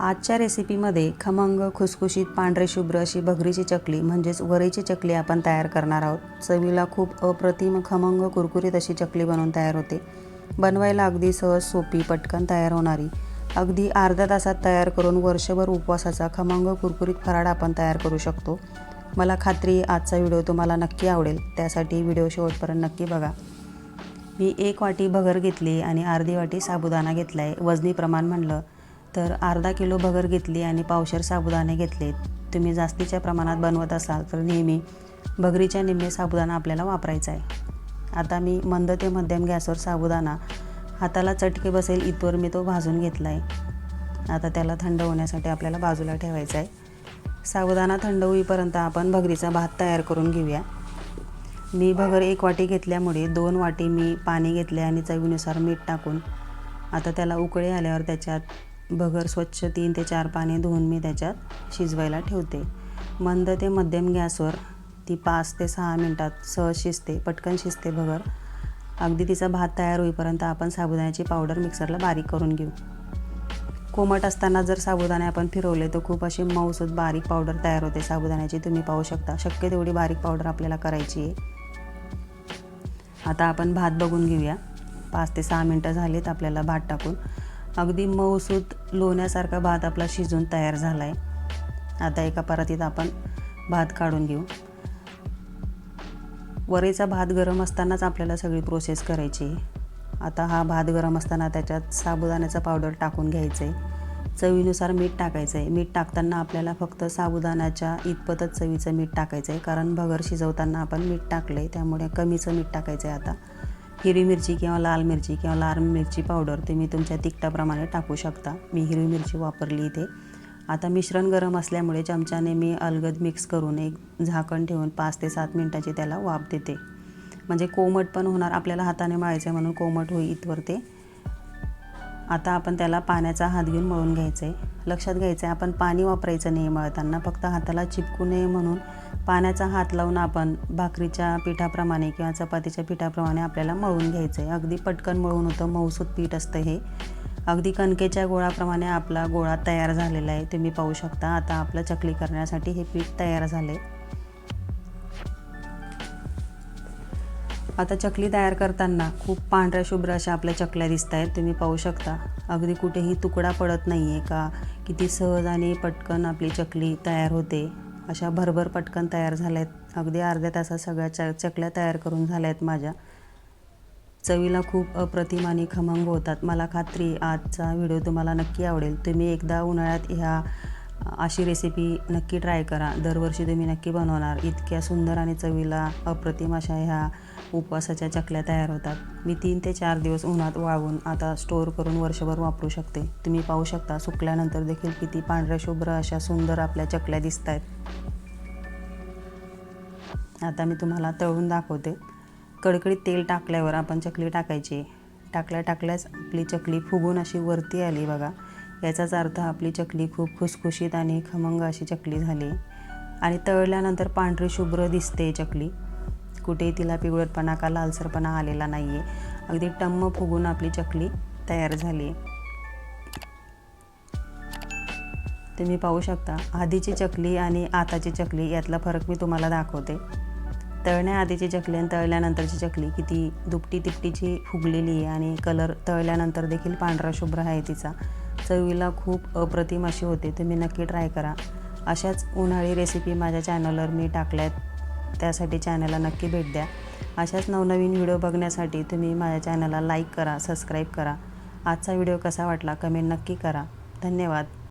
आजच्या रेसिपीमध्ये खमंग खुसखुशीत पांढरे शुभ्र अशी भगरीची चकली म्हणजेच वरीची चकली आपण तयार करणार आहोत. चवीला खूप अप्रतिम खमंग कुरकुरीत अशी चकली बनवून तयार होते. बनवायला अगदी सहज सोपी पटकन तयार होणारी. अगदी अर्ध्या तासात तयार करून वर्षभर उपवासाचा खमंग कुरकुरीत फराळ आपण तयार करू शकतो. मला खात्री आजचा व्हिडिओ तुम्हाला नक्की आवडेल. त्यासाठी व्हिडिओ शेवटपर्यंत नक्की बघा. मी एक वाटी भगर घेतली आणि अर्धी वाटी साबुदाणा घेतला आहे वजनी प्रमाण म्हणलं तर अर्धा किलो भगर घेतली आणि पावशर साबुदाणे घेतले. तुम्ही जास्तीच्या प्रमाणात बनवत असाल तर नेहमी भगरीच्या निम्मे साबुदाणा आपल्याला वापरायचा आहे. आता मी मंद ते मध्यम गॅसवर साबुदाणा हाताला चटके बसेल इथवर मी तो भाजून घेतला आहे आता त्याला थंड होण्यासाठी आपल्याला बाजूला ठेवायचा आहे. साबुदाणा थंड होईपर्यंत आपण भगरीचा भात तयार करून घेऊया. मी भगर एक वाटी घेतल्यामुळे दोन वाटी मी पाणी घेतले आणि चवीनुसार मीठ टाकून आता त्याला उकळी आल्यावर त्याच्यात भगर स्वच्छ तीन ते चार पाणी धुवून मी त्याच्यात शिजवायला ठेवते. मंद ते मध्यम गॅसवर ती पाच ते सहा मिनटात सहज शिजते पटकन शिजते भगर. अगदी तिचा भात तयार होईपर्यंत आपण साबुदाण्याची पावडर मिक्सरला बारीक करून घेऊ. कोमट असताना जर साबुदाणे आपण फिरवले तर खूप अशी मऊसूत बारीक पावडर तयार होते. साबुदाण्याची तुम्ही पाहू शकता. शक्य तेवढी बारीक पावडर आपल्याला करायची आहे. आता आपण भात बघून घेऊया. पाच ते सहा मिनटं झालीत आपल्याला भात टाकून. अगदी मऊसूत लोण्यासारखा भात आपला शिजून तयार झाला आहे आता एका परातीत आपण भात काढून घेऊ. वरेचा भात गरम असतानाच आपल्याला सगळी प्रोसेस करायची. आहे आता हा भात गरम असताना त्याच्यात साबुदाण्याचा पावडर टाकून घ्यायचं आहे चवीनुसार मीठ टाकायचं आहे मीठ टाकताना आपल्याला फक्त साबुदाण्याच्या इतपतच चवीचं मीठ टाकायचं आहे कारण भगर शिजवताना आपण मीठ टाकलं आहे त्यामुळे कमीचं मीठ टाकायचं आहे आता. हिरवी मिरची किंवा लाल मिरची किंवा लाल मिरची पावडर तुम्ही तुमच्या तिखटाप्रमाणे टाकू शकता. मी हिरवी मिरची वापरली इथे. आता मिश्रण गरम असल्यामुळे चमच्याने मी अलगद मिक्स करून एक झाकण ठेवून पाच ते सात मिनटाची त्याला वाफ देते. म्हणजे कोमट पण होणार आपल्याला हाताने माळायचं आहे म्हणून कोमट होई इथवर ते. आता आपण त्याला पाण्याचा हात घेऊन मळून घ्यायचं आहे लक्षात घ्यायचं आहे आपण पाणी वापरायचं नाही मळताना. फक्त हाताला चिपकू नये म्हणून पाण्याचा हात लावून आपण भाकरीच्या पिठाप्रमाणे किंवा चपातीच्या पिठाप्रमाणे आपल्याला मळून घ्यायचं आहे अगदी पटकन मळून होतं मऊसूत पीठ असतं हे. अगदी कणकेच्या गोळाप्रमाणे आपला गोळा तयार झालेला आहे. तुम्ही पाहू शकता आता आपलं चकली करण्यासाठी हे पीठ तयार झालं आता चकली तयार करताना खूप पांढऱ्या शुभ्र अशा आपल्या चकल्या दिसत आहेत तुम्ही पाहू शकता. अगदी कुठेही तुकडा पडत नाही आहे का? किती सहज आणि पटकन आपली चकली तयार होते. अशा भरभर पटकन तयार झाल्या आहेत अगदी अर्ध्या तासात सगळ्या च चकल्या तयार करून झाल्या आहेत माझ्या. चवीला खूप अप्रतिम आणि खमंग होतात. मला खात्री. आजचा व्हिडिओ तुम्हाला नक्की आवडेल. तुम्ही एकदा उन्हाळ्यात ह्या अशी रेसिपी नक्की ट्राय करा. दरवर्षी तुम्ही नक्की बनवणार. इतक्या सुंदर आणि चवीला अप्रतिम अशा ह्या उपवासाच्या चकल्या तयार होतात. मी तीन ते चार दिवस उन्हात वाळवून आता स्टोअर करून वर्षभर वापरू शकते. तुम्ही पाहू शकता सुकल्यानंतर देखील किती पांढऱ्या शुभ्र अशा सुंदर आपल्या चकल्या दिसत आहेत आता मी तुम्हाला तळून दाखवते. कडकडीत तेल टाकल्यावर आपण चकली टाकायची. टाकल्या टाकल्याच आपली चकली फुगून अशी वरती आली बघा. याचाच अर्थ आपली चकली खूप खुसखुशीत आणि खमंग अशी चकली झाली. आणि तळल्यानंतर पांढरी शुभ्र दिसते चकली. कुठेही तिला पिवळटपणा का लालसरपणा आलेला नाही आहे अगदी टम्म फुगून आपली चकली तयार झाली. तुम्ही पाहू शकता आधीची चकली आणि आताची चकली यातला फरक मी तुम्हाला दाखवते. तळण्याआधीची चकली आणि तळल्यानंतरची चकली किती दुपटी तिपटीची फुगलेली आहे आणि कलर तळल्यानंतर देखील पांढरा शुभ्र आहे तिचा. चवीला खूप अप्रतिम अशी होते तुम्ही नक्की ट्राय करा. अशाच उन्हाळी रेसिपी माझ्या चॅनलवर मी टाकल्यात त्यासाठी चॅनलला नक्की भेट द्या. अशाच नवनवीन व्हिडिओ बघण्यासाठी तुम्ही माझ्या चॅनलला लाईक करा सबस्क्राईब करा. आजचा व्हिडिओ कसा वाटला कमेंट नक्की करा. धन्यवाद.